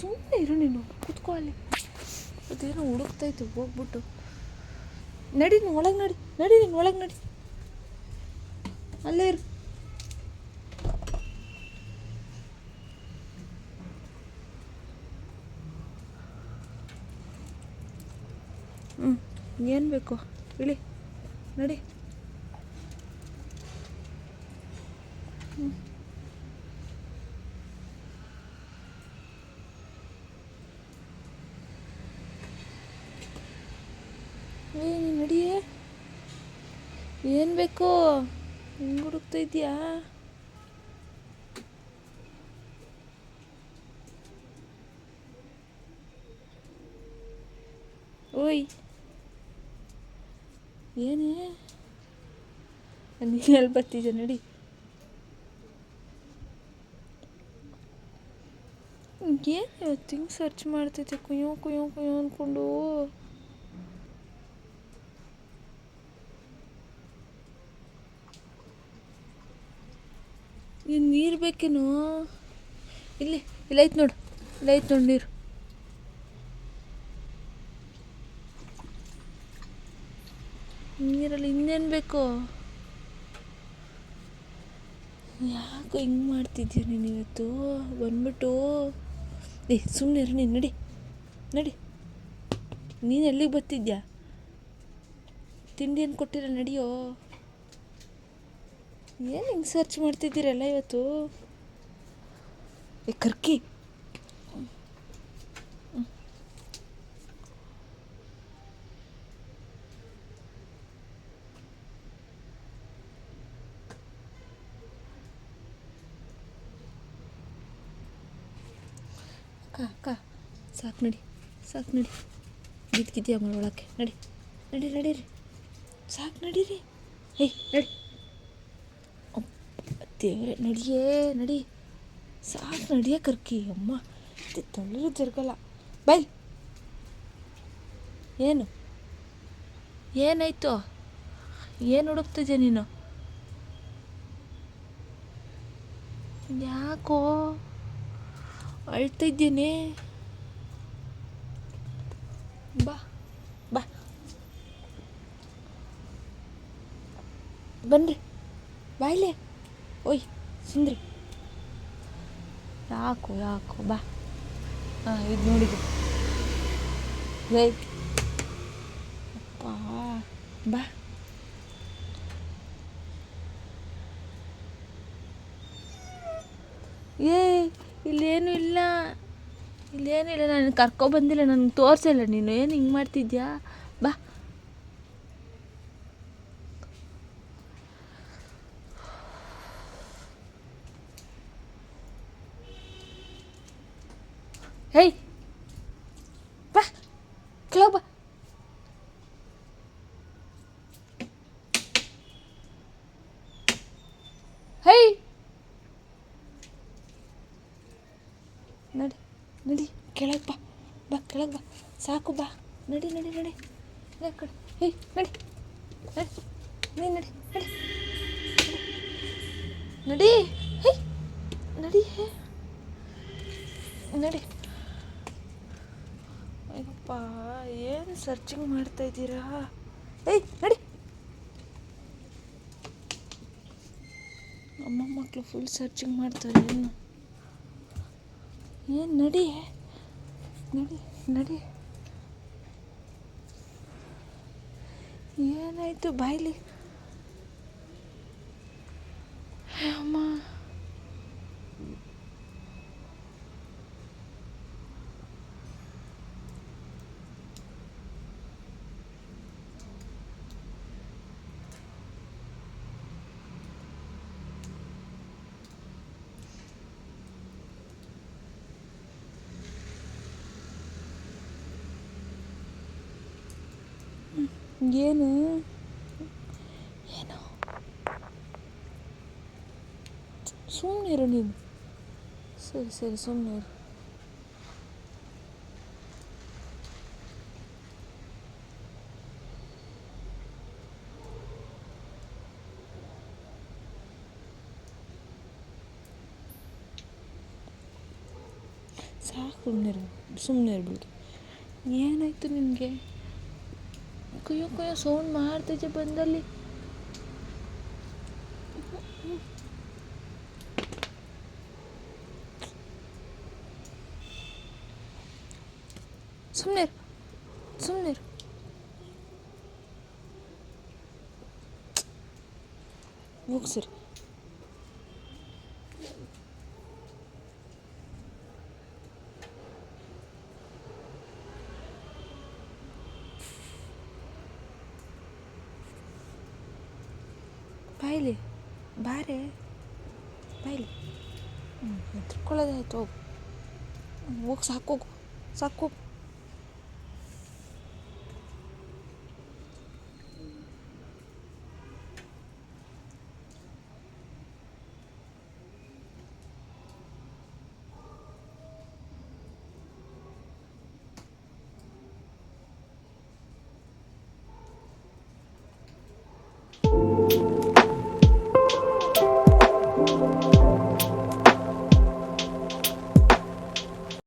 ಸುಮ್ಮನೆ ಇರು ನೀನು, ಕುತ್ಕೋ ಅಲ್ಲಿ. ಅದೇನೋ ಹುಡುಕ್ತಾಯ್ತು ಹೋಗ್ಬಿಟ್ಟು. ನಡಿ ನೀನು, ಒಳಗೆ ನಡಿ ನಡಿ ನೀನು, ಒಳಗೆ ನಡಿ. ಅಲ್ಲೇ ಇರು. ಹ್ಞೂ ಏನು ಬೇಕು? ಇಳಿ, ನಡಿ. ಏ ನೀನು ನಡಿಯೇ ಏನು ಬೇಕು? ಹಿಂಗೆ ಹುಡುಕ್ತಾ ಇದೆಯಾ ಓಯ್. ಏನೇ? ನೀನು ಎಲ್ಲಿ ಬರ್ತಿದ್ದೆ ನಡಿ. ಏನು ಇವತ್ತು ಹಿಂಗೆ ಸರ್ಚ್ ಮಾಡ್ತೈತೆ ಕುಯ್ಯೋ ಕುಯ್ಯೋ ಕುಯ್ಯೋ ಅಂದ್ಕೊಂಡು ಏನು ನೀರು ಬೇಕೇನೋ? ಇಲ್ಲಿ ಇಲ್ಲೈತೆ ನೋಡು ಇಲ್ಲೈತೆ ನೋಡು ನೀರು. ನೀರಲ್ಲಿ ಇನ್ನೇನು ಬೇಕು? ಯಾಕೋ ಹಿಂಗೆ ಮಾಡ್ತಿದ್ದೀಯ ನೀನು ಇವತ್ತು? ಬಂದ್ಬಿಟ್ಟು. ಏ ಸುಮ್ಮನೆ ಇರು, ನೀನು ನಡಿ ನಡಿ. ನೀನು ಎಲ್ಲಿಗೆ ಬರ್ತಿದ್ಯಾ? ತಿಂಡಿ ಏನು ಕೊಟ್ಟಿರ, ನಡಿಯೋ? ಏನು ಹಿಂಗೆ ಸರ್ಚ್ ಮಾಡ್ತಿದ್ದೀರಲ್ಲ ಇವತ್ತು? ಏ, ಕರ್ಕಿ. ಅಕ್ಕ ಅಕ್ಕ, ಸಾಕು ನಡಿ ಸಾಕು ನಡಿ. ಬಿದ್ಕಿದ್ಯಾ ಒಳಕ್ಕೆ? ನಡಿ ನಡಿ, ನಡೀರಿ. ಸಾಕು ನಡೀರಿ. ಏಯ್, ನಡಿ. ದೇವ್ರೆ ನಡಿಯೇ, ನಡಿ. ಸಾಕು ನಡಿಯೇ ಕರ್ಕಿ, ಅಮ್ಮ. ತೊಳ್ಳರು ಜರುಗಲ್ಲ ಬೈ. ಏನು? ಏನಾಯ್ತು? ಏನು ಹುಡುಕ್ತಿದ್ಯಾ ನೀನು? ಯಾಕೋ ಅಳ್ತಿದ್ದೀನಿ. ಬಾ ಬಾ. ಬನ್ರಿ. ಬಾಯ್ಲೆ ಓಯ್, ಸುಂದ್ರಿ. ಯಾಕೋ ಯಾಕೋ, ಬಾ. ಹಾಂ, ಇದು ನೋಡಿದ್ದು ಏಯ್ ಅಪ್ಪ, ಬಾ. ಏ, ಇಲ್ಲೇನು ಇಲ್ಲ. ಇಲ್ಲೇನು ಇಲ್ಲ, ನಾನು ಕರ್ಕೊಬಂದಿಲ್ಲ ನನಗೆ ತೋರಿಸಲ್ಲ, ನೀನು ಏನು ಹಿಂಗೆ ಮಾಡ್ತಿದ್ಯಾ? ಹೇಯ್ ಬಾ ಬಾ ಹೇಯ್ ನಡಿ ನಡಿ ಕೆಳಗೆ ಬಾ ಬಾ ಕೆಳಗೆ ಬಾ ಸಾಕು ಬಾ ನಡಿ ನಡಿ ನಡಿ ಹೇ ಕಡೆ ಹೇಯ್ ನಡಿ ನಡಿ ನಡಿ ನಡಿ ನಡಿ ಹೇಯ್ ನಡಿ ಹೇ ನಡಿ ಅಯ್ಯಪ್ಪ ಏನು ಸರ್ಚಿಂಗ್ ಮಾಡ್ತಾ ಇದ್ದೀರಾ? ಏಯ್, ನಡಿ. ಅಮ್ಮ ಮಕ್ಕಳು ಫುಲ್ ಸರ್ಚಿಂಗ್ ಮಾಡ್ತಾರೆ ಏನು ಏನು, ನಡಿ. ನಡಿ ನಡಿ. ಏನಾಯ್ತು ಬಾಯ್ಲಿ? ಅಮ್ಮ. ಏನು? ಏನು. ಸುಮ್ಮನೆ ಇರು ನೀನು. ಸರಿ ಸರಿ ಸುಮ್ಮನೆ ಇರು. ಸಾಕು ಸುಮ್ಮನೆ ಸುಮ್ಮನೆ ಇರ್ಬೋದು ಏನಾಯಿತು ನಿನಗೆ? ಕುಯ್ಯೋ ಕುಯ್ಯೋ ಸೌಂಡ್ ಮಾಡ್ತಿದ್ದೆ ಬಂದಲ್ಲಿ ಸುಮ್ಮನೆ ಸುಮ್ಮನೆ ಹೋಗಿ ಸರಿ ಬಾಯಿಲಿ. ಬಾರೆ. ಬಾಯಿಲಿ. ಹ್ಞೂ ಹೆದ್ರ್ಕೊಳ್ಳೋದಾಯ್ತು ಹೋಗು. ಹೋಗಿ ಸಾಕೋಗು ಸಾಕೋಗು